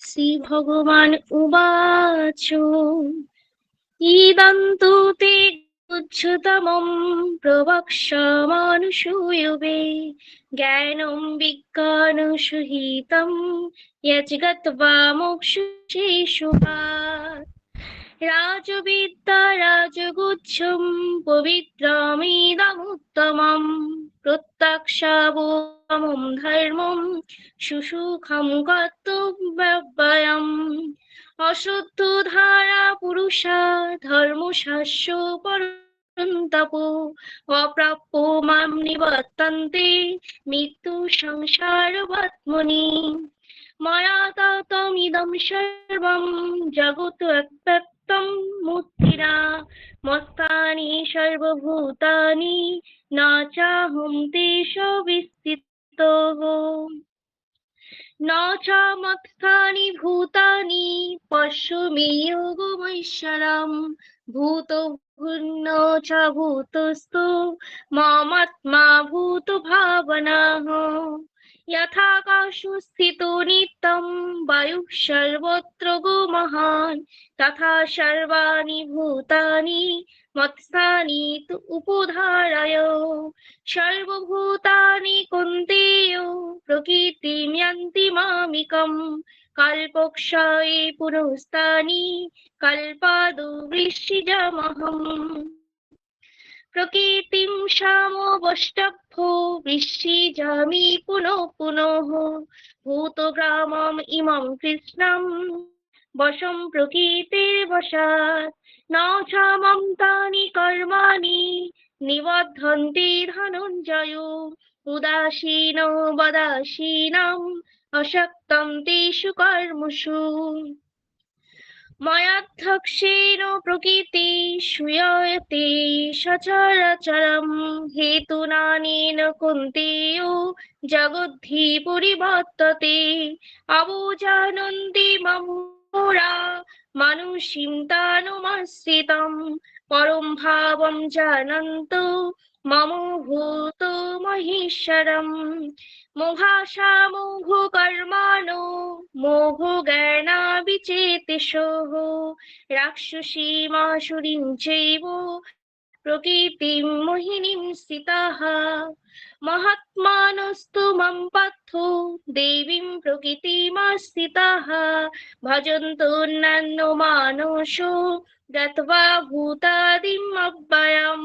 শ্রী ভগবান উবাচু তে উচ্ছতম প্রবক্ষ মানুষুয়ুবে জ্ঞানম বিজ্ঞানুসহিতম বা মোক্ষু শিশুভা রাজবিদ্যা রাজগুচ্ছম পবিত্রমিদমুত্তমম। প্রত্যক্ষাবমম ধর্মম সুসুখম অশুদ্ধ ধারা পুরুষা ধর্মশাস্য পরন্তপ, অপ্রাপ্য মাম নিবর্তন্তে, মৃত্যু সংসার বত্মনি ময়া ততমিদম সর্বম, জগৎ ব্যক্তম মূর্তিরা মস্তানি সর্বভূতানি না চাহম তেষ বিস্তৃত ন চ মত্থানি ভূতানি পশ্য মে যোগমৈশ্বরম ভূত ভূন্ন চ ভূতস্থ মমাত্মা ভূত ভাবনা यथाकाशो स्थितो नित्यं वायुः सर्वत्र गो महान् तथा सर्वाणि भूतानि मत्स्थानि तु उपधारय सर्वभूतानि कुन्तेयो प्रकृतिं यन्ति मामिकम् कल्पक्षये पुनस्तानि कल्पादो वृश्चिजमहम् প্রকৃতিম সমবষ্টভ্য বৃষ্টিজামি পুনঃ পুনঃ ভূতগ্রামম ইমম কৃষ্ণম বশম প্রকৃতির বশাৎ ন চামম তানি কর্মাণি, নিবদ্ধন্তি ধনঞ্জয়। উদাসীন বদাসীনম, অশক্তম তেষু কর্মসু। ময়াধ্যক্ষেণ প্রকৃতি সুয়তে সচরাচরম হেতুনানেন কুন্তেয় জগদ্ধি পরিবর্ততে। অবুজানন্দি মমুরা মানুষীম তানুমাশ্রিতম, পরম ভাবম জানন্ত মম ভূত মহেশ্বরম মোঘাশা মোঘ কর্মাণো মোঘ জ্ঞানা বিচেতিষোঃ রাক্ষসীমাসুরীং চৈব প্রকৃতিং মোহিনীং স্থিতাः মহাত্মানস্তু মম পার্থ দেবীং প্রকৃতিমাস্থিতাः ভজন্তোন্নান্য মানসো গত্বা ভূতাদিম অব্যয়ম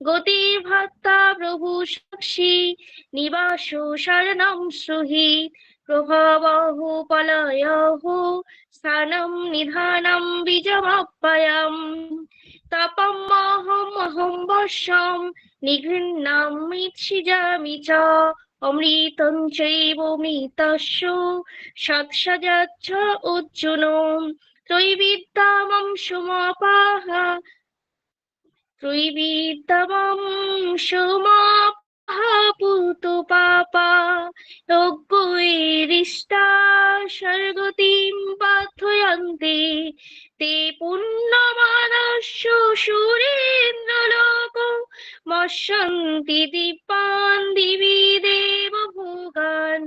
গতির্ভর্তা প্রভু সাক্ষী, নিবাস শরণম সুহিত প্রভাবহ পলয়হ, স্থানম নিধানম বীজমপ্যয়ম তপমহমহম বর্ষম নিঘৃণামিচ্ছিজামি চ অমৃতং চৈবমৃতস্য সৎসজাচ্ছ অর্জুন ত্রৈবিদ্যামম সুমপাহ ত্রৈবিদ্যামম সুমপ পাপা যজ্ঞৈরিষ্টা স্বর্গতিম পাথয়ন্তে, তে পুণ্যমানস্য সুরেন্দ্রলোক মস্যন্তি দীপান দিবি দেব ভোগান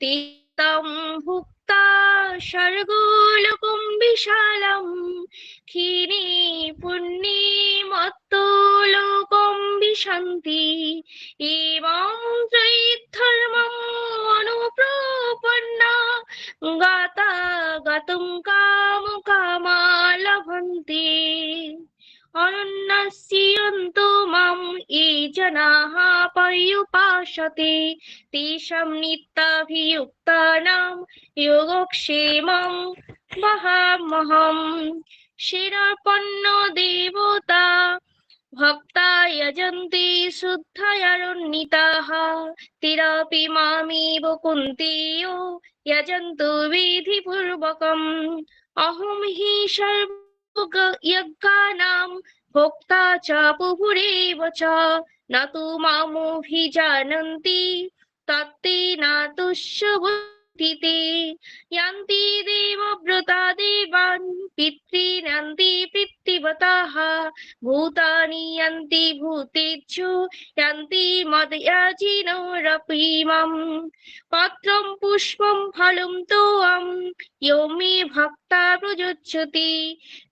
তে ভুক্তা স্বর্গলোকম বিশালম দক্ষিণী পূর্ণিমত্তলোকম বিশান্তি এবং চৈধর্মম অনুপ্রপন্না গাতা গাতুম কাম কামালভন্তি। অনন্যাস্যন্তো মাম এ জনাহ পর্যুপাসতে তেষাং নিত্যাভিযুক্তানাম যোগক্ষেমং মহামহম। শিরপন্ন দেবতা ভক্তা যজন্তি শুদ্ধায়ারণ্যিতাহ তিরাপি মামি বকুন্তীয় যজন্তু বিধিপূর্বকম। অহম হি সর্বজ্ঞানাম ভোক্তা চ পুহুরেব চ, ন তু মামভিজানন্তি তত্তে না তুষ্য तुष्यबुद्धिते यान्ति देवव्रता देवान् पितॄनन्ति पितृवताः भूतानि यन्ति भूतेषु यन्ति मदयाजिनोरपि माम् पत्रं पुष्पं फलं तोऽहं यो मे भक्ता प्रयुज्यति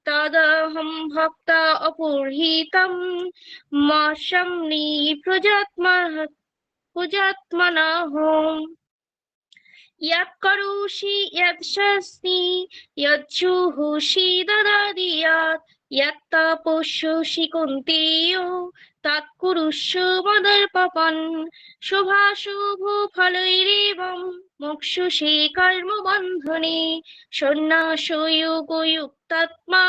तदहं भक्ता अपुर्हितं मशं निप्रजात्मः पुजात्मनः यत् करोषि यत् शस्ति यच्छुहुषि ददाति यत् यत् तपस्यसि कुन्तेयो तत्कुरुष्व मदर्पपन् शुभाशुभ फलैरेवं मोक्षसे कर्मबन्धने सन्न्यासयोगयुक्तात्मा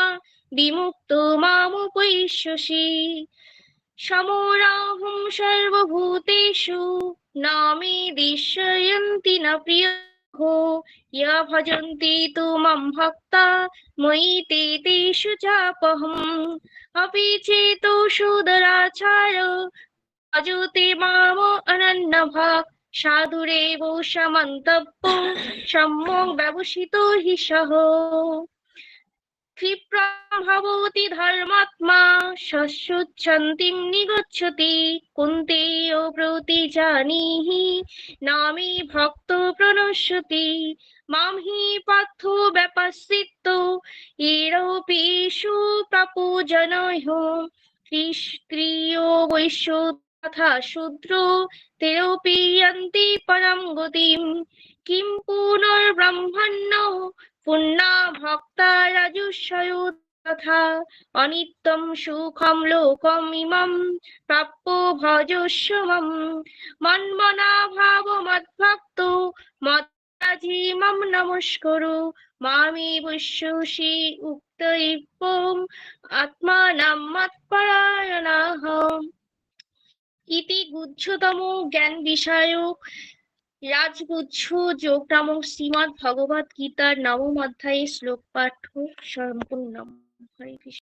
विमुक्तो সমরাহম সর্বভূতেষু নামে দিশয়ন্তি না প্রিয় ইয়া ভজন্তি তু মম ভক্তা মই তে তেষু চাপহম অপি চেতো সুদরাচার আজুতে মাম অনন্য ভাগ সাধুরেব সমন্তব্য সম্যক ব্যবসিত হি সহ ক্ষিপ্রভবতি ধর্মাত্মা শস্যুচ্ছন্তিম নিগচ্ছতি, কুন্তেয় প্রতি জানিহি, নামে ভক্ত প্রণশ্যতি মামহি পার্থ ব্যাপাশ্চিত্ত এরপেষু প্রাপুজনহ ত্রিস্ত্রিয় বৈশ্য তথা শূদ্র, তেরপি পরম গতিম, কিম পুনর্ব্রহ্মণ্য পুণ্যা ভক্তা রাজুষয় তথা অনিত্যম সুখম লোকম ইমম প্রাপ্য ভজস্ব মম মন্মনা ভাব মদ্ভক্ত মদাজি মম নমস্করু। মামি বুশুষি উক্ত ইপম আত্মানাম ইতি গুচ্ছতম জ্ঞান বিষয়ক রাজগুচ্ছ যোগ নামক শ্রীমৎ ভগবত গীতার নবম অধ্যায়ে শ্লোক পাঠ সম্পূর্ণ। হরে কৃষ্ণ।